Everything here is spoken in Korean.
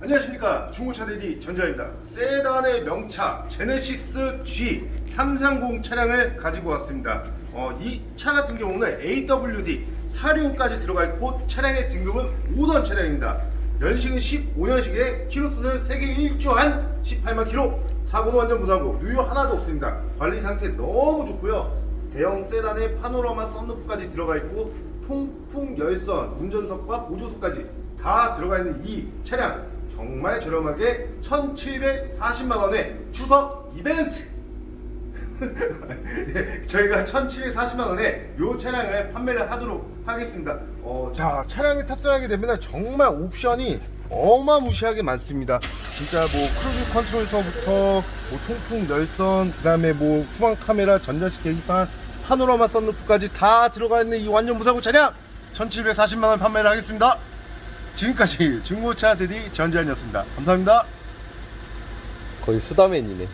안녕하십니까. 중고차 대디 전자입니다. 세단의 명차 제네시스 G 330 차량을 가지고 왔습니다. 어, 이 차 같은 경우는 AWD 사륜까지 들어가 있고 차량의 등급은 5던 차량입니다. 연식은 15년식에 키로수는 세계 일주한 18만 킬로. 사고는 완전 무사고 누유 하나도 없습니다. 관리 상태 너무 좋고요 대형 세단에 파노라마 썬루프까지 들어가 있고 통풍 열선 운전석과 보조석까지 다 들어가 있는 이 차량 정말 저렴하게 1,740만 원에 추석 이벤트 네, 저희가 1,740만 원에 이 차량을 판매를 하도록 하겠습니다. 어, 자, 차량을 탑승하게 되면 정말 옵션이 어마무시하게 많습니다. 진짜 뭐 크루즈 컨트롤서부터 뭐 통풍 열선, 그다음에 뭐 후방 카메라, 전자식 계기판, 파노라마 썬루프까지 다 들어가 있는 이 완전 무사고 차량 1,740만 원 판매를 하겠습니다. 지금까지 중고차 대디 전지현이었습니다. 감사합니다. 거의 수다맨이네.